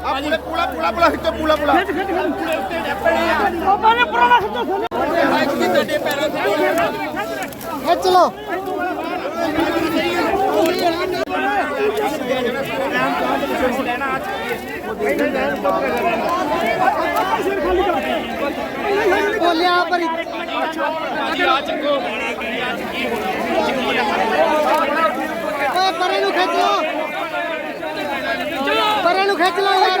ਆ ਪੂਲੇ ਪੂਲਾ ਪੂਲਾ ਪੂਲਾ ਖਿੱਚੋ ਪੂਲਾ ਪੂਲਾ ਖਿੱਚ ਲੋ ਬੋਲਿਆ ਪਰ ਓਏ ਪਰੇ ਨੂੰ ਖਿੱਚ ਲੋ ਪਰੇ ਨੂੰ ਖਿੱਚ ਲੋ ਯਾਰ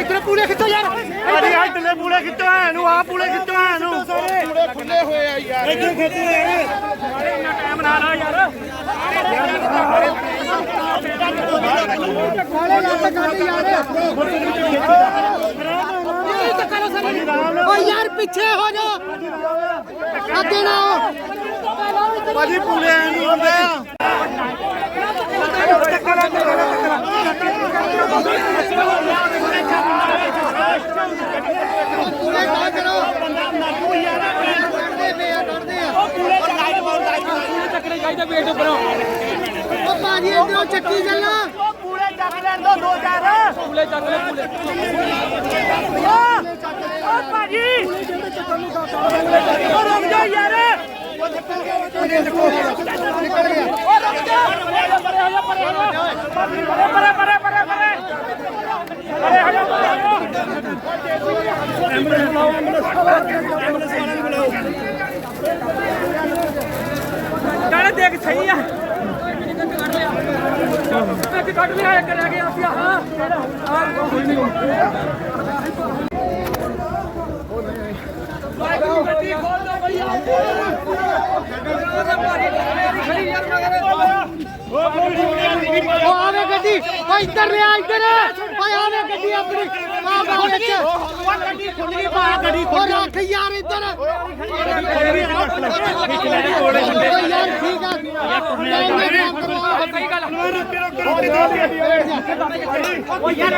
ਇੱਧਰ ਪੂਰੇ ਖਿੱਚੋ ਯਾਰ ਅਰੇ ਆ ਟਲੇ ਪੂਲੇ ਕਿੱਥੋਂ ਆਇਆ ਨੂੰ ਆ ਪੂਲੇ ਕਿੱਥੋਂ ਆਇਆ ਨੂੰ ਪੂਲੇ ਖੁੱਲੇ ਹੋਏ ਆ ਯਾਰ ਇੱਥੇ ਖੇਤੀ ਹੈ ਇੰਨਾ ਟਾਈਮ ਨਾ ਲਾ ਯਾਰ ਕਾਲੇ ਲੱਤ ਕੱਢ ਯਾਰ ਓ ਯਾਰ ਪਿੱਛੇ ਹੋ ਜਾ ਅੱਗੇ ਨਾ ਭਾਜੀ ਪੂਲੇ ਐ ਨਹੀਂ ਆ ਪੂਰੇ ਨਾ ਕਰੋ ਕੱਢਦੇ ਪਏ ਆ ਕੱਢਦੇ ਆ ਭਾਜੀ ਇਧਰੋਂ ਚੱਕੀ ਚੱਲਣਾ ਪੂਲੇ ਚੱਕ ਲੈਣ ਦੋ ਦੋ ਚਾਰ। ਪੂਲੇ ਚੱਕ ਲੈ ਪੂਲੇ। ਓ ਭਾਜੀ। ਓ ਰੁਕ ਜਾ ਯਾਰ। ਨਿਕਲ ਗਿਆ ਓ ਰੁਕ ਜਾ ਪਰੇ ਪਰੇ ਹੋ ਜਾ ਪਰੇ ਹੋ ਜਾ ਪਰੇ ਪਰੇ ਪਰੇ ਪਰੇ ਪਰੇ ਹੋ ਜਾ ਪਰੇ ਹੋ ਜਾ ਐਂਬੂਲੈਂਸ ਲਾਓ ਐਂਬੂਲੈਂਸ ਐਂਬੂਲੈਂਸ ਵਾਲਿਆਂ ਨੂੰ ਬੁਲਾਓ ਕਹਿੰਦੇ ਸਹੀ ਆ? ਇੱਕ ਕੱਢ ਲਿਆ ਇੱਕ ਰਹਿ ਗਿਆ ਸੀ ਹਾਂ ਆ ਕੋਈ ਨਹੀਂ ਗੱਡੀ ਖੋਲ ਦੋ ਭਈਆ ਓ ਆਵੇ ਗੱਡੀ ਇੱਧਰ ਲਿਆ, ਇੱਧਰ। ਓਏ ਆਵੇ ਗੱਡੀ ਆਪਣੀ ਆ ਬਾਹਰ ਵਿੱਚ ਓ ਗੱਡੀ ਖੁੱਲ ਗਈ ਬਾਹਰ ਗੱਡੀ ਓ ਰੱਖ ਯਾਰ ਇੱਧਰ ਓ ਯਾਰ ਠੀਕ ਆ ਸਹੀ ਗੱਲ ਓ ਯਾਰ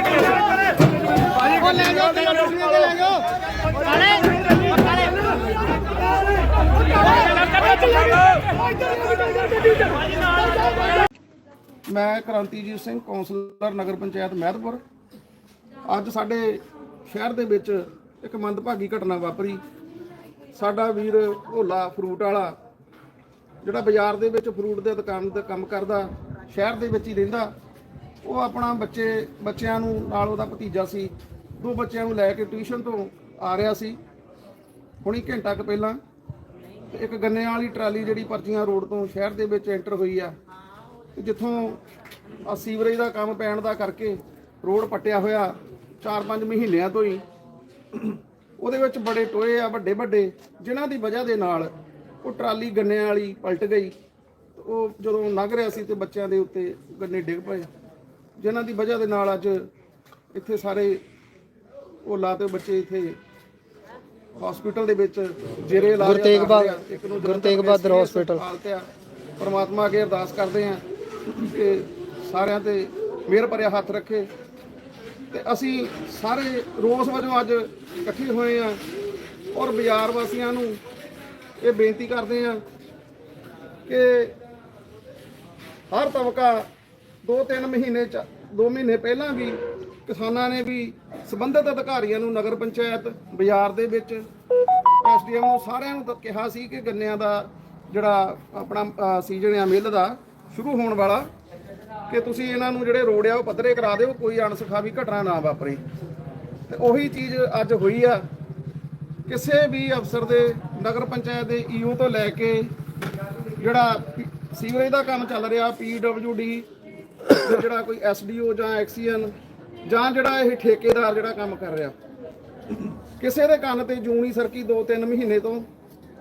ਓ ਲੈ ਜਾਓ ਤੇਰਾ ਟੁੱਟੀਆਂ ਤੇ ਲੈ ਜਾਓ ਮੈਂ ਕ੍ਰਾਂਤੀਜੀਤ ਸਿੰਘ ਕੌਂਸਲਰ ਨਗਰ ਪੰਚਾਇਤ ਮਹਿਦਪੁਰ ਅੱਜ ਸਾਡੇ ਸ਼ਹਿਰ ਦੇ ਵਿੱਚ ਇੱਕ ਮੰਦਭਾਗੀ ਘਟਨਾ ਵਾਪਰੀ। ਸਾਡਾ ਵੀਰ ਭੋਲਾ ਫਰੂਟ ਵਾਲਾ, ਜਿਹੜਾ ਬਾਜ਼ਾਰ ਦੇ ਵਿੱਚ ਫਰੂਟ ਦੇ ਦੁਕਾਨ ਤੇ ਕੰਮ ਕਰਦਾ, ਸ਼ਹਿਰ ਦੇ ਵਿੱਚ ਹੀ ਰਹਿੰਦਾ, ਉਹ ਆਪਣਾ ਬੱਚੇ, ਬੱਚਿਆਂ ਨੂੰ ਨਾਲ ਉਹਦਾ ਭਤੀਜਾ ਸੀ। ਦੋ ਬੱਚਿਆਂ ਨੂੰ ਲੈ ਕੇ ਟਿਊਸ਼ਨ ਤੋਂ ਆ ਰਿਹਾ ਸੀ। ਹੁਣੀ ਘੰਟਾ ਕੁ ਪਹਿਲਾਂ ਇੱਕ ਗੰਨੇ ਵਾਲੀ ਟਰਾਲੀ ਜਿਹੜੀ ਪਰਚੀਆਂ ਰੋਡ ਤੋਂ ਸ਼ਹਿਰ ਦੇ ਵਿੱਚ ਐਂਟਰ ਹੋਈ ਆ। ਜਿੱਥੋਂ ਆ ਸੀਵਰੇਜ ਦਾ ਕੰਮ ਪੈਣ ਦਾ ਕਰਕੇ ਰੋਡ ਪੱਟਿਆ ਹੋਇਆ। 4-5 ਮਹੀਨਿਆਂ ਤੋਂ ਹੀ ਉਹਦੇ ਵਿੱਚ ਬੜੇ ਟੋਏ ਆ ਵੱਡੇ ਵੱਡੇ ਜਿਨ੍ਹਾਂ ਦੀ ਵਜ੍ਹਾ ਦੇ ਨਾਲ ਉਹ ਟਰਾਲੀ ਗੰਨਿਆਂ ਵਾਲੀ ਪਲਟ ਗਈ ਉਹ ਜਦੋਂ ਲੰਘ ਰਿਹਾ ਸੀ ਤੇ ਬੱਚਿਆਂ ਦੇ ਉੱਤੇ ਗੰਨੇ ਡਿੱਗ ਪਏ ਜਿਨ੍ਹਾਂ ਦੀ ਵਜ੍ਹਾ ਦੇ ਨਾਲ ਅੱਜ ਇੱਥੇ ਸਾਰੇ ਉਹ ਲਾਤੇ ਬੱਚੇ ਇੱਥੇ ਹਸਪੀਟਲ ਦੇ ਵਿੱਚ ਜੇਰੇ ਇਲਾਜ ਗੁਰੂ ਤੇਗ ਬਹਾ- ਦਾਖਲ ਆ। ਇੱਕ ਨੂੰ ਗੁਰੂ ਤੇਗ ਬਹਾਦਰ hospital। ਹਾਲਤ ਆ ਪਰਮਾਤਮਾ ਅੱਗੇ ਅਰਦਾਸ ਕਰਦੇ ਆ ਕਿ ਸਾਰਿਆਂ ਤੇ ਮਿਹਰ ਭਰਿਆ ਹੱਥ ਰੱਖੇ ਤੇ ਅਸੀਂ ਸਾਰੇ ਰੋਸ ਵਜੋਂ ਅੱਜ ਇਕੱਠੇ ਹੋਏ ਆ ਔਰ ਬਾਜ਼ਾਰ ਵਾਸੀਆਂ ਨੂੰ ਇਹ ਬੇਨਤੀ ਕਰਦੇ ਆ ਕਿ ਹਰ ਤਬਕਾ 2-3 ਮਹੀਨੇ ਚ 2 ਮਹੀਨੇ ਪਹਿਲਾਂ ਵੀ ਕਿਸਾਨਾਂ ਨੇ ਵੀ ਸੰਬੰਧਿਤ ਅਧਿਕਾਰੀਆਂ ਨੂੰ ਨਗਰ ਪੰਚਾਇਤ, ਬਾਜ਼ਾਰ ਦੇ ਵਿੱਚ, ਐਸਡੀਐਮ ਨੂੰ ਸਾਰਿਆਂ ਨੂੰ ਕਿਹਾ ਸੀ ਕਿ ਗੰਨਿਆਂ ਦਾ ਜਿਹੜਾ ਆਪਣਾ ਸੀਜ਼ਨ ਆ, ਮਿੱਲ ਦਾ ਸ਼ੁਰੂ ਹੋਣ ਵਾਲਾ। ਕਿ ਤੁਸੀਂ ਇਹਨਾਂ ਨੂੰ ਜਿਹੜੇ ਰੋਡ ਆ ਉਹ ਪੱਧਰੇ ਕਰਾ ਦਿਓ, ਕੋਈ ਅਣਸਖਾਵੀ ਘਟਨਾ ਨਾ ਵਾਪਰੇ। ਤੇ ਉਹੀ ਚੀਜ਼ ਅੱਜ ਹੋਈ ਆ। ਕਿਸੇ ਵੀ ਅਫਸਰ ਦੇ, ਨਗਰ ਪੰਚਾਇਤ ਦੇ ਈਓ ਤੋਂ ਲੈ ਕੇ ਜਿਹੜਾ ਸੀਵਰੇਜ ਦਾ ਕੰਮ ਚੱਲ ਰਿਹਾ, ਪੀਡਬਲਯੂਡੀ ਜਿਹੜਾ ਕੋਈ ਐਸਡੀਓ ਜਾਂ ਐਕਸੀਐਨ ਜਾਂ ਜਿਹੜਾ ਇਹ ਠੇਕੇਦਾਰ ਜਿਹੜਾ ਕੰਮ ਕਰ ਰਿਹਾ। ਕਿਸੇ ਦੇ ਕੰਨ ਤੇ ਜੂਨੀ ਸਰਕੀ 2-3 ਮਹੀਨੇ ਤੋਂ,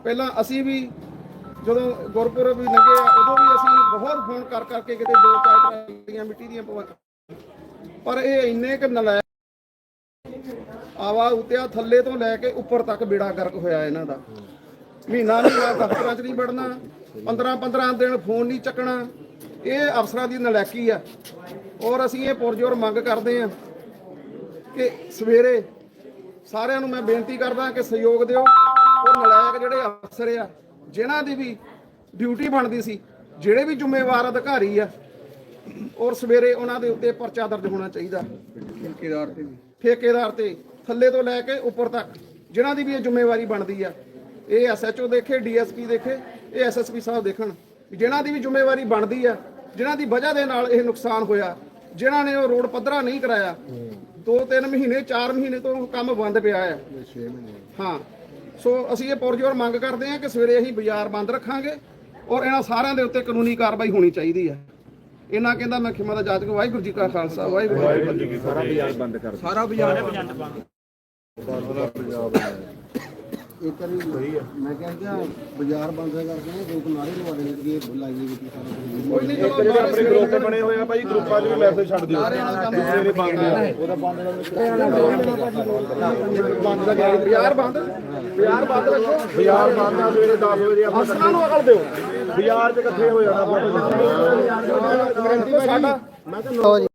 ਪਹਿਲਾਂ ਅਸੀਂ ਵੀ ਜਦੋਂ ਗੁਰਪੁਰਬ ਵੀ ਲੰਘੇ ਉਦੋਂ ਵੀ ਅਸੀਂ ਬਹੁਤ ਫੋਨ ਕਰ ਕਰਕੇ ਕਿਤੇ ਦੋ ਚਾਰ ਟਰਾਲੀਆਂ ਮਿੱਟੀ ਦੀਆਂ ਪਵਾ ਪਰ ਇਹ ਇੰਨੇ ਕਿ ਨਲਾਇਕ ਆਵਾ ਉਤਿਆ ਥੱਲੇ ਤੋਂ ਲੈ ਕੇ ਉੱਪਰ ਤੱਕ ਬੇੜਾ ਗਰਕ ਹੋਇਆ ਇਹਨਾਂ ਦਾ। ਮਹੀਨਾ ਨਹੀਂ ਆ ਦਫ਼ਤਰਾਂ 'ਚ ਨਹੀਂ ਵੜਨਾ 15 15 ਦਿਨ ਫੋਨ ਨਹੀਂ ਚੱਕਣਾ। ਇਹ ਅਫਸਰਾਂ ਦੀ ਨਲਾਇਕੀ ਆ। ਔਰ ਅਸੀਂ ਇਹ ਪੁਰਜੋਰ ਮੰਗ ਕਰਦੇ ਆ ਕਿ ਸਵੇਰੇ ਸਾਰਿਆਂ ਨੂੰ ਮੈਂ ਬੇਨਤੀ ਕਰਦਾ ਕਿ ਸਹਿਯੋਗ ਦਿਓ। ਉਹ ਨਲਾਇਕ ਜਿਹੜੇ ਅਫਸਰ ਆ, ਜਿਨ੍ਹਾਂ ਦੀ ਵੀ ਡਿਊਟੀ ਬਣਦੀ ਸੀ ਜਿਹੜੇ ਵੀ ਜ਼ਿੰਮੇਵਾਰ ਅਧਿਕਾਰੀ ਆ ਔਰ ਸਵੇਰੇ ਉਹਨਾਂ ਦੇ ਉੱਤੇ ਪਰਚਾ ਦਰਜ ਹੋਣਾ ਚਾਹੀਦਾ। ਠੇਕੇਦਾਰ ਤੇ ਠੇਕੇਦਾਰ ਤੇ ਥੱਲੇ ਤੋਂ ਲੈ ਕੇ ਉੱਪਰ ਤੱਕ ਜਿਨ੍ਹਾਂ ਦੀ ਵੀ ਇਹ ਜ਼ਿੰਮੇਵਾਰੀ ਬਣਦੀ ਆ ਇਹ ਐਸਐਚਓ ਦੇਖੇ ਡੀਐਸਪੀ ਦੇਖੇ ਇਹ ਐਸਐਸਪੀ ਸਾਹਿਬ ਦੇਖਣ ਜਿਨ੍ਹਾਂ ਦੀ ਵੀ ਜ਼ਿੰਮੇਵਾਰੀ ਬਣਦੀ ਆ ਜਿਨ੍ਹਾਂ ਦੀ ਵਜ੍ਹਾ ਦੇ ਨਾਲ ਇਹ ਨੁਕਸਾਨ ਹੋਇਆ ਜਿਨ੍ਹਾਂ ਨੇ ਉਹ ਰੋਡ ਪੱਧਰਾ ਨਹੀਂ ਕਰਾਇਆ ਦੋ ਤਿੰਨ ਮਹੀਨੇ 4 ਮਹੀਨੇ ਤੋਂ ਕੰਮ ਬੰਦ ਪਿਆ ਆ। 6 ਮਹੀਨੇ। ਹਾਂ। ਸੋ ਅਸੀਂ ਇਹ ਪੁਰਜੋਰ ਮੰਗ ਕਰਦੇ ਹਾਂ ਕਿ ਸਵੇਰੇ ਅਸੀਂ ਬਾਜ਼ਾਰ ਬੰਦ ਰੱਖਾਂਗੇ ਔਰ ਇਹਨਾਂ ਸਾਰਿਆਂ ਦੇ ਉੱਤੇ ਕਾਨੂੰਨੀ ਕਾਰਵਾਈ ਹੋਣੀ ਚਾਹੀਦੀ ਹੈ। ਇਹਨਾਂ ਕਹਿੰਦਾ ਮੈਂ ਖਿਮਾ ਦਾ ਜਾਤ ਕੋ ਵਾਹਿਗੁਰੂ ਜੀ ਕਾ ਖਾਲਸਾ ਵਾਹਿਗੁਰੂ ਜੀ ਕੀ ਫਤਿਹ। ਸਾਰਾ ਬਾਜ਼ਾਰ ਇੱਕ ਵਾਰੀ ਮੈਂ ਕਹਿੰਦਾ ਬਾਜ਼ਾਰ ਬੰਦ ਕਰਕੇ ਨਾ ਦੋ ਨਾਰੇ ਲਵਾ ਦੇਣੇ ਕਿ ਇਹ ਲਾਈਏ ਵੀ ਸਾਰਾ ਕੁਝ ਕੋਈ ਨਹੀਂ ਚਲੋ ਆਪਣੇ ਗਰੁੱਪ ਬਣੇ ਹੋਏ ਆ ਭਾਈ ਗਰੁੱਪਾਂ 'ਚ ਵੀ ਮੈਸੇਜ ਛੱਡ ਦਿਓ। ਸਵੇਰੇ ਬੰਦ ਉਹਦਾ ਬੰਦ ਬਾਜ਼ਾਰ ਬੰਦ। ਬਾਜ਼ਾਰ ਬੰਦ ਰੱਖੋ। ਬਾਜ਼ਾਰ ਬੰਦ ਆ ਸਵੇਰੇ 10 ਵਜੇ ਅਫਸਰਾਂ ਨੂੰ ਅਕਲ ਦਿਓ। ਬਾਜ਼ਾਰ 'ਚ ਇਕੱਠੇ ਹੋ ਜਾਣਾ ਸਾਡਾ